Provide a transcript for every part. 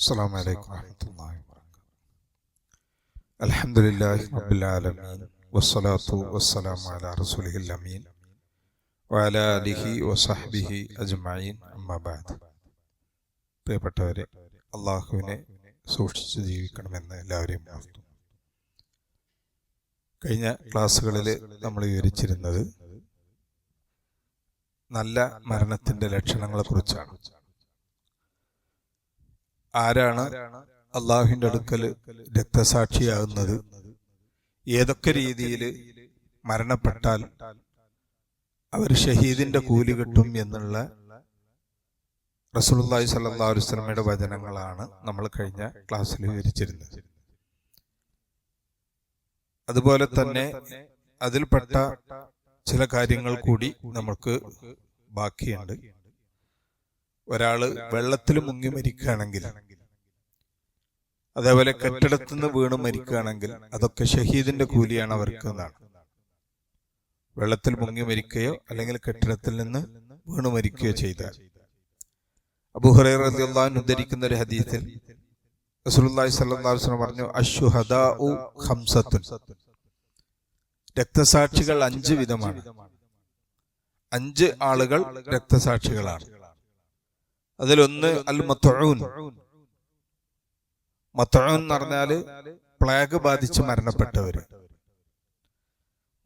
السلام عليكم ورحمة الله وبركاته الحمد لله رب العالمين والصلاة والسلام على رسوله الأمين وعلى آله وصحبه أجمعين أما بعد പ്രിയപ്പെട്ടവരെ അള്ളാഹുവിനെ സൂക്ഷിച്ച് ജീവിക്കണമെന്ന് എല്ലാവരെയും ഓർത്തും കഴിഞ്ഞ ക്ലാസ്സുകളിൽ നമ്മൾ വിവരിച്ചിരുന്നത് നല്ല മരണത്തിന്റെ ലക്ഷണങ്ങളെ കുറിച്ചാണ് ആരാണ് അള്ളാഹുവിന്റെ അടുക്കൽ രക്തസാക്ഷിയാകുന്നത്? ഏതൊക്കെ രീതിയിൽ മരണപ്പെട്ടാൽ അവർ ഷഹീദിന്റെ കൂലി കിട്ടും എന്നുള്ള റസൂലുള്ളാഹി സ്വല്ലല്ലാഹു അലൈഹി വസല്ലമയുടെ വചനങ്ങളാണ് നമ്മൾ കഴിഞ്ഞ ക്ലാസ്സിൽ വിവരിച്ചിരുന്നത്. അതുപോലെ തന്നെ അതിൽപ്പെട്ട ചില കാര്യങ്ങൾ കൂടി നമുക്ക് ബാക്കിയുണ്ട്. ഒരാൾ വെള്ളത്തിൽ മുങ്ങി മരിക്കുകയാണെങ്കിൽ അതേപോലെ കെട്ടിടത്തു നിന്ന് വീണ് മരിക്കുകയാണെങ്കിൽ അതൊക്കെ ഷഹീദിന്റെ കൂലിയാണ് അവർക്ക് എന്നാണ്. വെള്ളത്തിൽ മുങ്ങി മരിക്കുകയോ അല്ലെങ്കിൽ കെട്ടിടത്തിൽ നിന്ന് വീണ് മരിക്കുകയോ ചെയ്ത ഉദ്ധരിക്കുന്ന ഒരു ഹദീസിൽ റസൂലുള്ളാഹി സ്വല്ലല്ലാഹു അലൈഹി വസല്ലം പറഞ്ഞു അശ്ഹുഹദാഉ ഖംസത്തുൻ. രക്തസാക്ഷികൾ അഞ്ച് വിധമാണ്. അഞ്ച് ആളുകൾ രക്തസാക്ഷികളാണ്. അതിലൊന്ന് അൽ മത്തഴൂൻ മത്തഴൂൻ എന്ന് പറഞ്ഞാൽ പ്ലേഗ് ബാധിച്ച് മരണപ്പെട്ടവര്.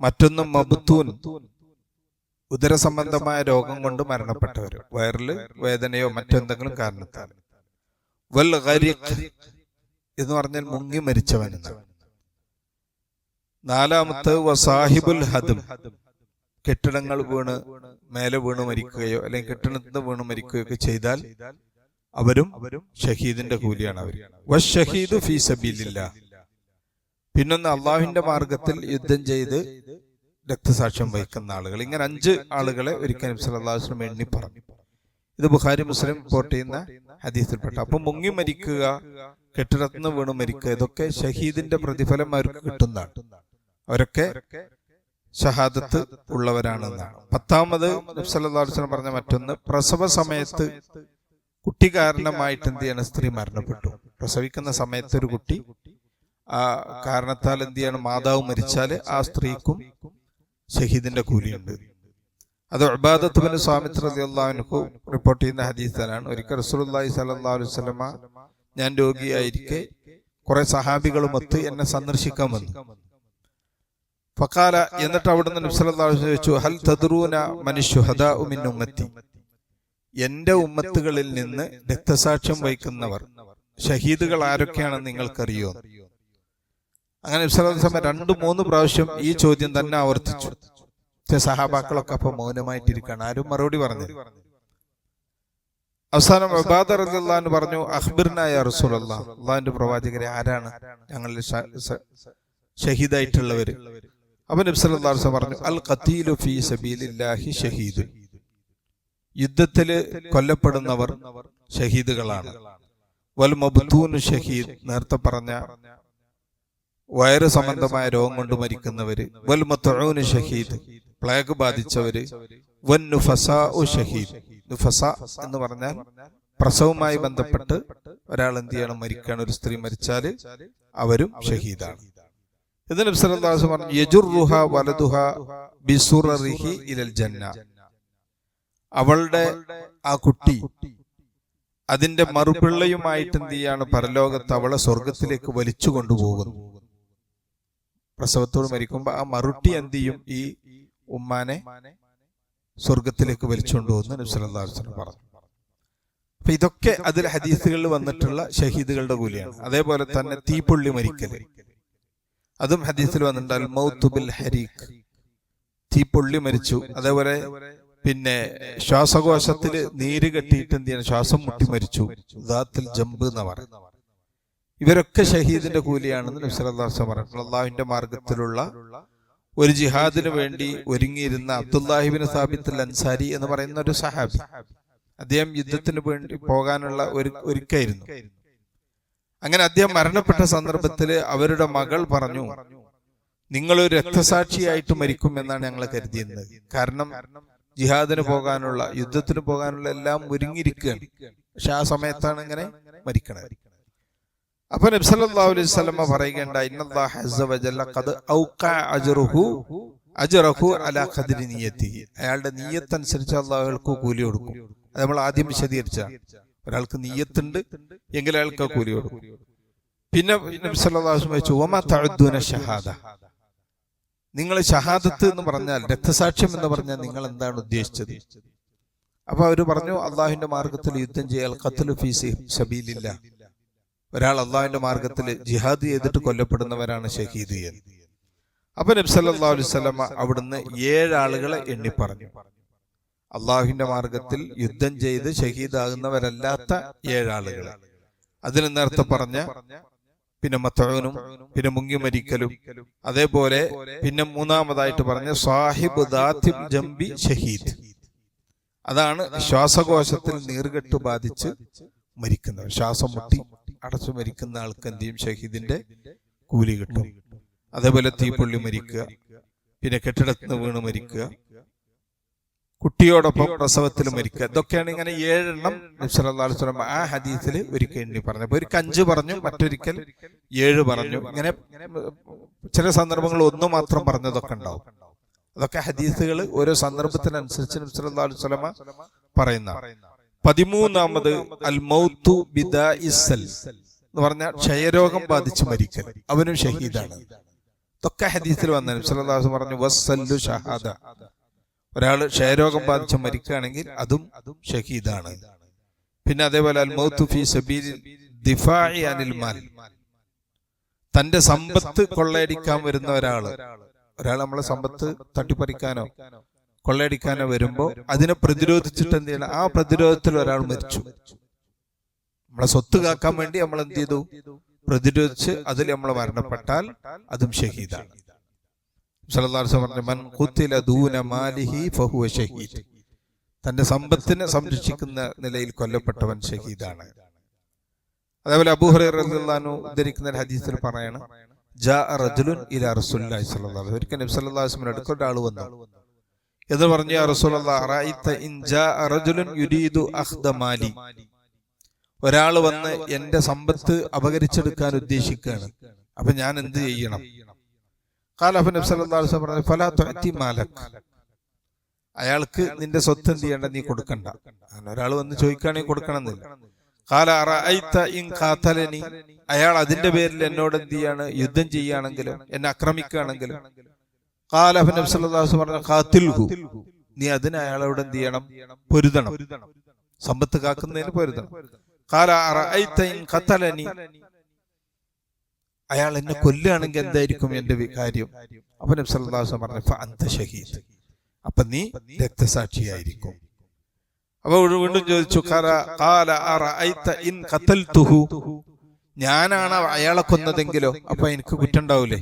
മറ്റൊന്ന് മബുത്തൂൻ ഉദരസംബന്ധമായ രോഗം കൊണ്ട് മരണപ്പെട്ടവർ വയറിൽ വേദനയോ മറ്റെന്തെങ്കിലും കാരണത്താൽ വൽ എന്ന് പറഞ്ഞാൽ മുങ്ങി മരിച്ചവൻ നാലാമത്തെ വസാഹിബുൽ ഹദം കെട്ടിടങ്ങൾ വീണ് മേലെ വീണ് മരിക്കുകയോ അല്ലെങ്കിൽ കെട്ടിടത്തിന് വീണ് മരിക്കുകയോ ഒക്കെ ചെയ്താൽ അവരും ഷഹീദിന്റെ കൂലിയാണ് അവർ. വഷഹീദു ഫീ സബീലില്ല. പിന്നൊന്ന് അള്ളാഹുവിന്റെ മാർഗത്തിൽ യുദ്ധം ചെയ്ത് രക്തസാക്ഷ്യം വഹിക്കുന്ന ആളുകൾ. ഇങ്ങനെ അഞ്ച് ആളുകളെ ഒരിക്കലും അള്ളാഹുസ്ലം എണ്ണി പറഞ്ഞു ഇത് ബുഖാരി മുസ്ലിം റിപ്പോർട്ട് ചെയ്യുന്ന ഹദീസിൽപ്പെട്ട. അപ്പൊ മുങ്ങി മരിക്കുക കെട്ടിടത്തിന് വീണ് മരിക്കുക ഇതൊക്കെ ഷഹീദിന്റെ പ്രതിഫലം അവർക്ക് കിട്ടുന്നതാണ്. അവരൊക്കെ ഷഹാദത്ത് ഉള്ളവരാണെന്നാണ്. പത്താമത് നബ്സല്ലാസ്ലം പറഞ്ഞ മറ്റൊന്ന് പ്രസവ സമയത്ത് കുട്ടി കാരണമായിട്ട് എന്ത് ചെയ്യണം? സ്ത്രീ മരണപ്പെട്ടു. പ്രസവിക്കുന്ന സമയത്ത് ഒരു കുട്ടി ആ കാരണത്താൽ എന്ത് ചെയ്യണം? മാതാവ് മരിച്ചാൽ ആ സ്ത്രീക്കും ഷഹീദിന്റെ കൂലിയുണ്ട്. അത് ഉബാദത്തുബിന് സ്വാമിത്ര റിപ്പോർട്ട് ചെയ്യുന്ന ഹദീസാണ് ഒരിക്കൽ റസൂലുള്ളാഹി സലഹു അലൈഹി വസല്ലമ ഞാൻ രോഗിയായിരിക്കെ കുറെ സഹാബികളുമൊത്ത് എന്നെ സന്ദർശിക്കാൻ വന്നു. ഫക്കാല എന്നിട്ട് അവിടുന്ന് ചോദിച്ചു ഹൽ തദ്റൂന മനുഷ്യഹദാഉ ഉമിൻ ഉമ്മത്തി. എന്റെ ഉമ്മത്തുകളിൽ നിന്ന് രക്തസാക്ഷ്യം വഹിക്കുന്നവർ ഷഹീദുകൾ ആരൊക്കെയാണെന്ന് നിങ്ങൾക്കറിയോ? അങ്ങനെ നബ്സല്ലാസ്ലമ രണ്ടു മൂന്ന് പ്രാവശ്യം ഈ ചോദ്യം തന്നെ ആവർത്തിച്ചു. സഹാബാക്കളൊക്കെ അപ്പൊ മൗനമായിട്ടിരിക്കുകയാണ്. ആരും മറുപടി പറഞ്ഞു അവസാനം അബാദർ അള്ളാന്ന് പറഞ്ഞു അഖ്ബിർനായ റസൂൽ അള്ളാഹ് അള്ളാഹിന്റെ പ്രവാചകരെ ആരാണ്? ഞങ്ങളിൽ ഷഹീദായിട്ടുള്ളവര്. അപ്പൊ നബ്സല്ലാസ് പറഞ്ഞു അൽ ഖത്തീലു ഫീ സബീലില്ലാഹി ഷഹീദ്. യുദ്ധത്തിൽ കൊല്ലപ്പെടുന്നവർ ഷഹീദുകളാണ്. വൽ മബ്തൂനു ഷഹീദ് നേരത്തെ പറഞ്ഞ വയറ് സംബന്ധമായ രോഗം കൊണ്ട് മരിക്കുന്നവര് വൽ മത്തൂന് ഷഹീദ് പ്ലേഗ് ബാധിച്ചവര് വൻ നുഫസാ ഷഹീദ്. നുഫസ എന്ന് പറഞ്ഞാൽ പ്രസവവുമായി ബന്ധപ്പെട്ട് ഒരാൾ എന്ത് ചെയ്യണം മരിക്കുകയാണ്. ഒരു സ്ത്രീ മരിച്ചാൽ അവരും ഷഹീദാണ്. ഇത് നബ്സല്ലാസ് പറഞ്ഞു യജുർഹ വലതുഹ ബിസുറിഹി ഇലൽ ജന്ന. അവളുടെ ആ കുട്ടി അതിന്റെ മറുപിള്ളയുമായിട്ട് എന്ത് ചെയ്യാണ്? പരലോകത്ത് അവളെ സ്വർഗത്തിലേക്ക് വലിച്ചു കൊണ്ടുപോകുന്നു. പ്രസവത്തോട് മരിക്കുമ്പോ ആ മറുട്ടി എന്ത് ചെയ്യും? ഈ ഉമ്മാനെ സ്വർഗത്തിലേക്ക് വലിച്ചുകൊണ്ടുപോകുന്നു നബ്സലാസ് പറഞ്ഞു. അപ്പൊ ഇതൊക്കെ അതിൽ ഹദീസുകളിൽ വന്നിട്ടുള്ള ഷഹീദുകളുടെ കൂലിയാണ്. അതേപോലെ തന്നെ തീപ്പൊള്ളി മരിക്കൽ. അതും ഹദീസിൽ വന്നിട്ടുണ്ട്. അൽ മൗത്തുബിൽ ഹരീഖ്. പൊള്ളി മരിച്ചു. അതേപോലെ പിന്നെ ശ്വാസകോശത്തിൽ നീര് കെട്ടിയിട്ട് എന്ത് ചെയ്യണം? ശ്വാസം മുട്ടി മരിച്ചു. ദാത്തിൽ ജമ്പ് എന്ന് പറയുന്നത്. ഇവരൊക്കെ ഷഹീദിന്റെ കൂലിയാണെന്ന് നബ്സലാസ് പറഞ്ഞു അള്ളാഹുവിന്റെ മാർഗത്തിലുള്ള ഒരു ജിഹാദിന് വേണ്ടി ഒരുങ്ങിയിരുന്ന അബ്ദുല്ലാഹിബിൻ സാബിത്ത് അൻസാരി എന്ന് പറയുന്ന ഒരു സഹാബി. അദ്ദേഹം യുദ്ധത്തിന് വേണ്ടി പോകാനുള്ള ഒരു ഒരുക്കായിരുന്നു അങ്ങനെ അദ്ദേഹം മരണപ്പെട്ട സന്ദർഭത്തിൽ അവരുടെ മകൾ പറഞ്ഞു നിങ്ങൾ ഒരു രക്തസാക്ഷിയായിട്ട് മരിക്കും എന്നാണ് ഞങ്ങൾ കരുതിയിരുന്നത് കാരണം ജിഹാദിന് പോകാനുള്ള യുദ്ധത്തിന് പോകാനുള്ള എല്ലാം ഒരുങ്ങിയിരിക്കുകയാണ്. പക്ഷെ ആ സമയത്താണ് ഇങ്ങനെ മരിക്കണത്. അപ്പൊ നബ്സല്ലാ അലൈഹി സ്വലമ പറയുകയുണ്ട ഇന്നല്ലാഹ അസ്സ വജല്ല ഖദ് ഔഖഅ അജ്റുഹു അജ്റഹു അലാ ഖദ്രി നിയത്തിഹി. അയാളുടെ നീയത്തനുസരിച്ച് അനുസരിച്ച് അള്ളാഹുകൾക്ക് കൂലി കൊടുക്കും. അത് നമ്മൾ ആദ്യം വിശദീകരിച്ച. ഒരാൾക്ക് നീയത്തുണ്ട് എങ്കിൽ അയാൾക്ക് കൂലി കൊടുക്കും. പിന്നെ ഷഹാദ? നിങ്ങൾ ഷഹാദത്ത് എന്ന് പറഞ്ഞാൽ രക്തസാക്ഷ്യം എന്ന് പറഞ്ഞാൽ നിങ്ങൾ എന്താണ് ഉദ്ദേശിച്ചത്? അപ്പൊ അവർ പറഞ്ഞു അള്ളാഹുവിന്റെ മാർഗത്തിൽ യുദ്ധം ചെയ്യാൽ ഖത്ലു ഫീ സബീലില്ല ഒരാൾ അള്ളാഹുവിന്റെ മാർഗത്തിൽ ജിഹാദ് ചെയ്തിട്ട് കൊല്ലപ്പെടുന്നവരാണ് ഷഹീദ് അപ്പൊ നബ്സല്ലാ വസല്ലമ അവിടുന്ന് ഏഴാളുകളെ എണ്ണി പറഞ്ഞു. അള്ളാഹുവിന്റെ മാർഗത്തിൽ യുദ്ധം ചെയ്ത് ഷഹീദാകുന്നവരല്ലാത്ത ഏഴാളുകൾ അതിന് നേരത്തെ പറഞ്ഞ പിന്നെ മത്തവനും പിന്നെ മുങ്ങി മരിക്കലും അതേപോലെ പിന്നെ മൂന്നാമതായിട്ട് പറഞ്ഞ സാഹിബ് ദാത്തിബ് ജംബി ഷഹീദ്. അതാണ് ശ്വാസകോശത്തിൽ നീർകെട്ട് ബാധിച്ച് മരിക്കുന്നവർ. ശ്വാസം മുട്ടി അടച്ചു മരിക്കുന്ന ആൾക്ക് എന്ത് ചെയ്യും? ഷഹീദിന്റെ കൂലി കിട്ടും. അതേപോലെ തീപ്പൊള്ളി മരിക്കുക പിന്നെ കെട്ടിടത്തിന് വീണ് മരിക്കുക കുട്ടിയോടൊപ്പം പ്രസവത്തിൽ മരിക്കുക ഇതൊക്കെയാണ് ഇങ്ങനെ ഏഴെണ്ണം നബ്സല്ലാസ്ലം ആ ഹദീസിൽ ഒരിക്കൽ എണ്ണി പറഞ്ഞു അപ്പൊ ഒരിക്കൽ അഞ്ച് പറഞ്ഞു മറ്റൊരിക്കൽ ഏഴ് പറഞ്ഞു. ഇങ്ങനെ ചില സന്ദർഭങ്ങൾ ഒന്ന് മാത്രം പറഞ്ഞതൊക്കെ ഉണ്ടാവും. അതൊക്കെ ഹദീസുകൾ ഓരോ സന്ദർഭത്തിനനുസരിച്ച് നബ്സല്ലാസ്ലമ പറയുന്ന പതിമൂന്നാമത് അൽ മൗത്തു ബിദാ ഇസൽ എന്ന് പറഞ്ഞാൽ ക്ഷയരോഗം ബാധിച്ച് മരിക്കൽ. അവനും ഷഹീദാണ്. ഇതൊക്കെ ഹദീസിൽ വന്ന നബ്സല്ലാസ് പറഞ്ഞു വസ്സല്ലു ഷഹാദ. ഒരാൾ ക്ഷയരോഗം ബാധിച്ച് മരിക്കുകയാണെങ്കിൽ അതും അതും ഷഹീദാണ്. പിന്നെ അതേപോലെ അൽ മൗത്തു ഫി സബീൽ ദിഫാഇ അനിൽ മാൽ. തന്റെ സമ്പത്ത് കൊള്ളയടിക്കാൻ വരുന്ന ഒരാൾ. ഒരാൾ നമ്മളെ സമ്പത്ത് തട്ടിപ്പറിക്കാനോ കൊള്ളയടിക്കാനോ വരുമ്പോ അതിനെ പ്രതിരോധിച്ചിട്ട് എന്ത് ചെയ്യണം? ആ പ്രതിരോധത്തിൽ ഒരാൾ മരിച്ചു. നമ്മളെ സ്വത്ത് കാക്കാൻ വേണ്ടി നമ്മൾ എന്ത് ചെയ്തു? പ്രതിരോധിച്ച് അതിൽ നമ്മൾ മരണപ്പെട്ടാൽ അതും ഷഹീദാണ്. മൻ ദൂന മാലിഹി ഫഹുവ ഷഹീദ്. തന്റെ സമ്പത്തിനെ സംരക്ഷിക്കുന്ന നിലയിൽ കൊല്ലപ്പെട്ടവൻ ഷഹീദാണ്. അതേപോലെ അബൂഹുറു ഉദ്ധരിക്കുന്ന ഹദീസിൽ പറയണം ഒരിക്കൽ വന്നു. എന്ന് പറഞ്ഞു ഒരാൾ വന്ന് എന്റെ സമ്പത്ത് അപകരിച്ചെടുക്കാൻ ഉദ്ദേശിക്കുകയാണ്. അപ്പൊ ഞാൻ എന്ത് ചെയ്യണം? കാലഫ പറഞ്ഞു ഫലാ മാലക്. അയാൾക്ക് നിന്റെ സ്വത്ത് എന്ത് ചെയ്യണ്ട നീ കൊടുക്കണ്ട. അങ്ങനെ ഒരാൾ വന്ന് ചോദിക്കുകയാണെങ്കിൽ കൊടുക്കണമെന്നില്ല. കാല ഇൻ അയാൾ അതിന്റെ പേരിൽ എന്നോട് എന്ത് ചെയ്യാണ്? യുദ്ധം ചെയ്യുകയാണെങ്കിലും എന്നെ ആക്രമിക്കുകയാണെങ്കിലും. കാലഫ നബി സല്ലല്ലാഹു അലൈഹി വസല്ലം പറഞ്ഞു ഖാതിൽഹു. നീ അതിന് അയാളോട് എന്ത് ചെയ്യണം? പൊരുതണം. സമ്പത്ത് കാക്കുന്നതിന് പൊരുതണം. കാല ഇൻ ഖതലനി. അയാൾ എന്നെ കൊല്ലുകയാണെങ്കിൽ എന്തായിരിക്കും എന്റെ കാര്യം? അപ്പൊ നബി സല്ലല്ലാഹു അലൈഹി പറഞ്ഞു "ഫ അന്ത ഷഹീദ് അപ്പൊ നീ രക്തസാക്ഷിയായിരിക്കും. അപ്പൊ വീണ്ടും ചോദിച്ചു "ഖാല- ഖാല അറഅയ്ത ഇൻ ഖതൽതുഹു ഞാനാണ് അയാളെ കൊന്നതെങ്കിലോ? അപ്പൊ എനിക്ക് കുറ്റം ഉണ്ടാവൂലേ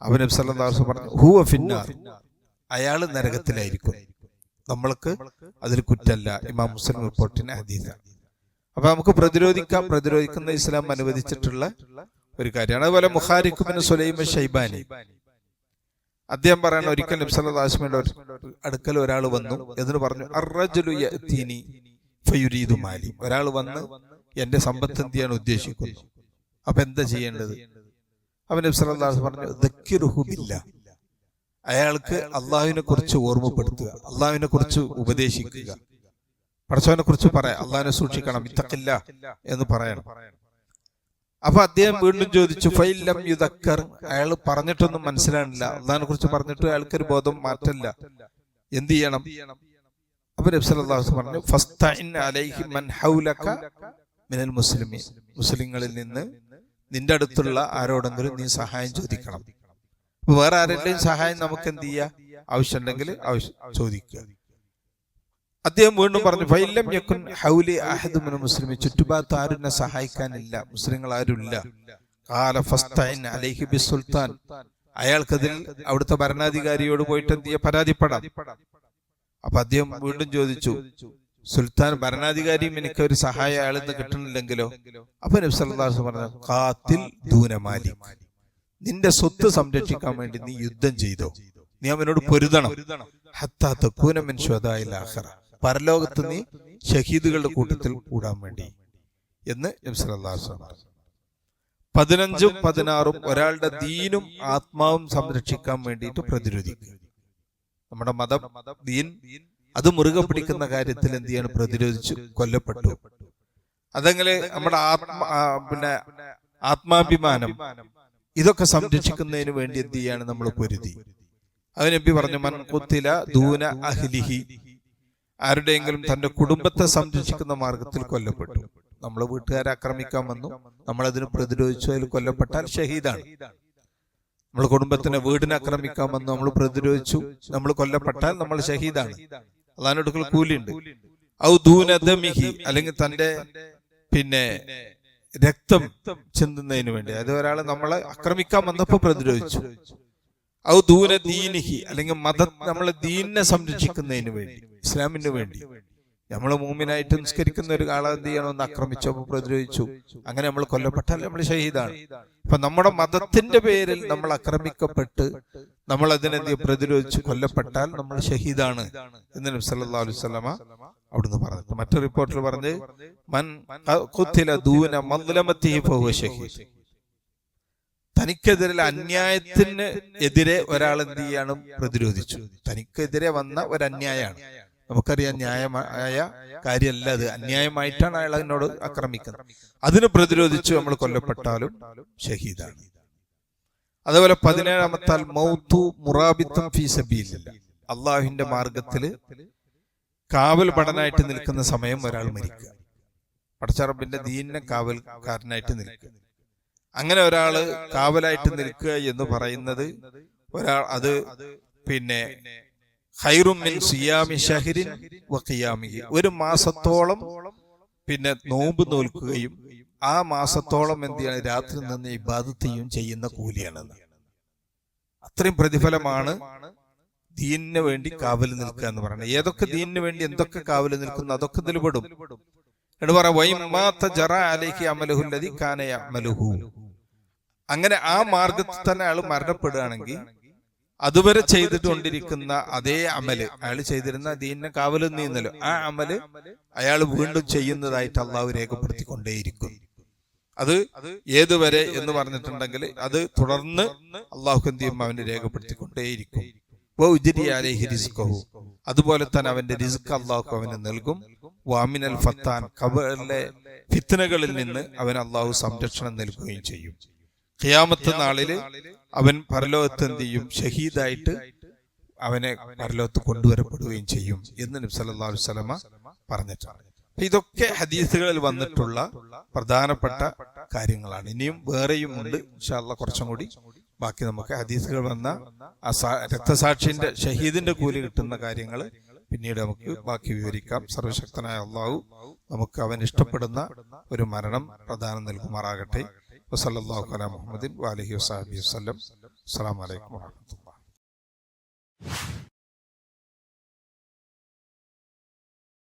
അവൻ നബി സല്ലല്ലാഹു അലൈഹി പറഞ്ഞു ഹുവ ഫിന്നാർ. അയാൾ നരകത്തിലായിരിക്കും. നമ്മൾക്ക് അതിൽ കുറ്റല്ല ഇമാം മുസ്ലിം റിപ്പോർട്ടിന് അതീത അപ്പൊ നമുക്ക് പ്രതിരോധിക്കാം. പ്രതിരോധിക്കുന്ന ഇസ്ലാം അനുവദിച്ചിട്ടുള്ള ഒരു കാര്യമാണ്. അതുപോലെ മുഹാരിഖുബിന് സുലൈമ ഷൈബാനി അദ്ദേഹം പറയണ ഒരിക്കൽ നബ്സല്ലാസ്മിന്റെ അടുക്കൽ ഒരാൾ വന്നു എന്നിട്ട് പറഞ്ഞു അറജുലു മാലി. ഒരാൾ വന്ന് എന്റെ സമ്പത്ത് എന്ത് ചെയ്യാൻ ഉദ്ദേശിക്കുന്നു? അപ്പൊ എന്താ ചെയ്യേണ്ടത്? അവൻ നബ്സല്ലാസ് പറഞ്ഞു ദക്കിറുഹുബില്ല അയാൾക്ക് അള്ളാഹുവിനെ കുറിച്ച് ഓർമ്മപ്പെടുത്തുക അള്ളാഹുവിനെ കുറിച്ച് ഉപദേശിക്കുക. പടച്ചവനെ കുറിച്ച് പറയാം അള്ളാഹിനെ സൂക്ഷിക്കണം ഇത്തക്കില്ല എന്ന് പറയണം. അപ്പൊ അദ്ദേഹം വീണ്ടും ചോദിച്ചു ഫൈലം യുദക്കർ. അയാൾ പറഞ്ഞിട്ടൊന്നും മനസ്സിലാണില്ല അള്ളഹാനെ കുറിച്ച് പറഞ്ഞിട്ട് അയാൾക്കൊരു ബോധം മാറ്റല്ല എന്ത് ചെയ്യണം? അപ്പൊ നബ്സല്ലാഹു പറഞ്ഞു മിനൽ മുസ്ലിമീൻ. മുസ്ലിങ്ങളിൽ നിന്ന് നിന്റെ അടുത്തുള്ള ആരോടെങ്കിലും നീ സഹായം ചോദിക്കണം. വേറെ ആരെങ്കിലും സഹായം നമുക്ക് എന്ത് ചെയ്യാം? ആവശ്യമുണ്ടെങ്കിൽ ആവശ്യം ചോദിക്കുക. അദ്ദേഹം വീണ്ടും പറഞ്ഞു ഫൈലം യക്കുൻ ഹൗലി അഹദുമിന് മുസ്ലിം ചുറ്റുപാത്ത് ആരും എന്നെ സഹായിക്കാനില്ല. മുസ്ലിങ്ങൾ ആരുമില്ല. കാല ഫസ്തൈൻ അലൈഹി ബി സുൽത്താൻ അയാൾക്കതിൽ അവിടുത്തെ ഭരണാധികാരിയോട് പോയിട്ട് എന്ത് ചെയ്യാ? പരാതിപ്പെടാം. അപ്പൊ അദ്ദേഹം വീണ്ടും ചോദിച്ചു സുൽത്താൻ ഭരണാധികാരിയും എനിക്ക് ഒരു സഹായം നിന്ന് കിട്ടണില്ലെങ്കിലോ അപ്പൊ നബ്സല്ലാസ് പറഞ്ഞു കാത്തിൽ ദൂനമാലി നിന്റെ സ്വത്ത് സംരക്ഷിക്കാൻ വേണ്ടി നീ യുദ്ധം ചെയ്തോ? നീ അവനോട് പൊരുതണം. ഹത്താ കൂനമൻ ശ്വതായിൽ ആഖിറ. പരലോകത്ത് നീ ഷഹീദുകളുടെ കൂട്ടത്തിൽ കൂടാൻ വേണ്ടി എന്ന്. പതിനഞ്ചും പതിനാറും ഒരാളുടെ ദീനും ആത്മാവും സംരക്ഷിക്കാൻ വേണ്ടിയിട്ട് പ്രതിരോധിക്കുക. നമ്മുടെ മതം ദീൻ അത് മുറുകെ പിടിക്കുന്ന കാര്യത്തിൽ എന്ത് ചെയ്യാണ്? പ്രതിരോധിച്ചു കൊല്ലപ്പെട്ടു. അതെങ്കിൽ നമ്മുടെ ആത്മ പിന്നെ ആത്മാഭിമാനം ഇതൊക്കെ സംരക്ഷിക്കുന്നതിന് വേണ്ടി എന്ത് ചെയ്യാണ്? നമ്മൾ പൊരുതി. അത് നബി പറഞ്ഞു മൻ കുത്തില ദൂന അഹ്ലിഹി ആരുടെയെങ്കിലും തന്റെ കുടുംബത്തെ സംരക്ഷിക്കുന്ന മാർഗത്തിൽ കൊല്ലപ്പെട്ടു. നമ്മളെ വീട്ടുകാരെ ആക്രമിക്കാൻ വന്നു. നമ്മൾ അതിന് പ്രതിരോധിച്ചു അതിൽ കൊല്ലപ്പെട്ടാൽ ഷഹീദാണ്. നമ്മൾ കുടുംബത്തിനെ വീടിനെ ആക്രമിക്കാൻ വന്നു. നമ്മൾ പ്രതിരോധിച്ചു. നമ്മൾ കൊല്ലപ്പെട്ടാൽ നമ്മൾ ഷഹീദാണ്. അള്ളാഹിനടുക്കൽ കൂലിയുണ്ട്. ഔദൂനദമിഹി ദൂനദമിഹി അല്ലെങ്കിൽ തന്റെ പിന്നെ രക്തം ചിന്തുന്നതിന് വേണ്ടി. അത് ഒരാൾ നമ്മളെ ആക്രമിക്കാൻ വന്നപ്പോ പ്രതിരോധിച്ചു. ഔ ദൂന ദീനിഹി. അല്ലെങ്കിൽ മത നമ്മളെ ദീനിനെ സംരക്ഷിക്കുന്നതിന് വേണ്ടി. ഇസ്ലാമിന് വേണ്ടി. നമ്മൾ മൂമിനായിട്ട് നിസ്കരിക്കുന്ന ഒരു കാലം എന്ത് ചെയ്യണം? ഒന്ന് ആക്രമിച്ചപ്പോൾ പ്രതിരോധിച്ചു. അങ്ങനെ നമ്മൾ കൊല്ലപ്പെട്ടാൽ നമ്മൾ ഷഹീദാണ്. അപ്പൊ നമ്മുടെ മതത്തിന്റെ പേരിൽ നമ്മൾ ആക്രമിക്കപ്പെട്ട് നമ്മൾ അതിനെന്ത്? പ്രതിരോധിച്ച് കൊല്ലപ്പെട്ടാൽ നമ്മൾ ഷഹീദാണ് എന്ന് നബി വസല്ലമ അവിടുന്ന് പറഞ്ഞു മറ്റൊരു റിപ്പോർട്ടിൽ പറഞ്ഞ് മൻ ദൂന ഷഹീദ്. തനിക്കെതിരെ അന്യായത്തിന് എതിരെ ഒരാൾ എന്ത് ചെയ്യാണ്? പ്രതിരോധിച്ചു. തനിക്കെതിരെ വന്ന ഒരു അന്യായമാണ് നമുക്കറിയാം ന്യായമായ കാര്യമല്ല അത്. അന്യായമായിട്ടാണ് അയാൾ അതിനോട് ആക്രമിക്കുന്നത്. അതിന് പ്രതിരോധിച്ചു നമ്മൾ കൊല്ലപ്പെട്ടാലും ഷഹീദാണ് അതുപോലെ പതിനേഴാമത്താൽ മൗത്തു മുറാബിത്തും ഫീ സബീലില്ല. അള്ളാഹുവിന്റെ മാർഗത്തിൽ കാവൽ പടനായിട്ട് നിൽക്കുന്ന സമയം ഒരാൾ മരിക്കുക. പടച്ചറബിന്റെ ദീനിനെ കാവൽക്കാരനായിട്ട് നിൽക്കുക. അങ്ങനെ ഒരാൾ കാവലായിട്ട് നിൽക്കുക എന്ന് പറയുന്നത് ഒരാൾ അത് പിന്നെ ഖൈറും മിൻ സിയാമി ഷഹരിൻ ഒരു മാസത്തോളം പിന്നെ നോമ്പ് നോൽക്കുകയും ആ മാസത്തോളം എന്ത് ചെയ്യണം? രാത്രി നിന്ന് ഇബാദത്തെയും ചെയ്യുന്ന കൂലിയാണെന്ന് അത്രയും പ്രതിഫലമാണ് ദീനിന് വേണ്ടി കാവൽ നിൽക്കുക എന്ന് പറയുന്നത്. ഏതൊക്കെ ദീനിന് വേണ്ടി എന്തൊക്കെ കാവൽ നിൽക്കുന്നു? അതൊക്കെ ഇതിൽപ്പെടും. എന്ന് പറയാം അങ്ങനെ ആ മാർഗത്തിൽ തന്നെ അയാൾ മരണപ്പെടുകയാണെങ്കിൽ അതുവരെ ചെയ്തിട്ടുകൊണ്ടിരിക്കുന്ന അതേ അമൽ. അയാൾ ചെയ്തിരുന്ന ദീനിനെ കാവലും നീന്തലും ആ അമൽ അയാൾ വീണ്ടും ചെയ്യുന്നതായിട്ട് അള്ളാഹു രേഖപ്പെടുത്തിക്കൊണ്ടേയിരിക്കും അത് ഏതുവരെ എന്ന് പറഞ്ഞിട്ടുണ്ടെങ്കിൽ അത് തുടർന്ന് അള്ളാഹു എന്ത് ചെയ്യും? അവന് രേഖപ്പെടുത്തിക്കൊണ്ടേയിരിക്കും. അതുപോലെ തന്നെ അവന്റെ റിസ്ക് അള്ളാഹു അവന് നൽകും. വാമിനൽ ഫത്താൻ കബറിലെ ഫിത്തനകളിൽ നിന്ന് അവൻ അള്ളാഹു സംരക്ഷണം നൽകുകയും ചെയ്യും. ഖിയാമത്ത് നാളിൽ അവൻ പരലോകത്ത് എന്ത് ചെയ്യും? ഷഹീദായിട്ട് അവനെ പരലോകത്ത് കൊണ്ടുവരപ്പെടുകയും ചെയ്യും എന്ന് നബി സല്ലല്ലാഹു അലൈഹി വസല്ലമ പറഞ്ഞിട്ടാണ് ഇതൊക്കെ ഹദീസുകളിൽ വന്നിട്ടുള്ള പ്രധാനപ്പെട്ട കാര്യങ്ങളാണ്. ഇനിയും വേറെയും ഉണ്ട്. ഇൻഷാല്ല കുറച്ചും കൂടി ബാക്കി നമുക്ക് ഹദീസുകൾ വന്ന ആ രക്തസാക്ഷിന്റെ ഷഹീദിന്റെ കൂലി കിട്ടുന്ന കാര്യങ്ങൾ പിന്നീട് നമുക്ക് ബാക്കി വിവരിക്കാം. സർവശക്തനായ അള്ളാഹു നമുക്ക് അവൻ ഇഷ്ടപ്പെടുന്ന ഒരു മരണം പ്രധാനം നൽകുമാറാകട്ടെ. وصلى الله على محمد وعلى اله وصحبه وسلم. السلام عليكم ورحمة الله.